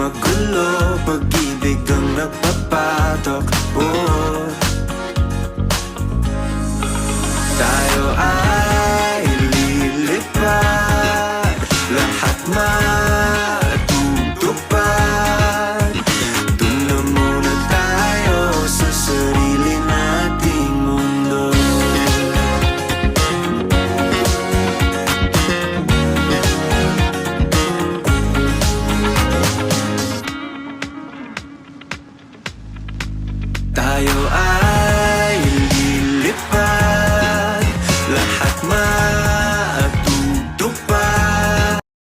magulo Pag-ibig ang nagpapatok oh. Tayo ay lilipad Lahat man Tayo ay lilipad. Lahat man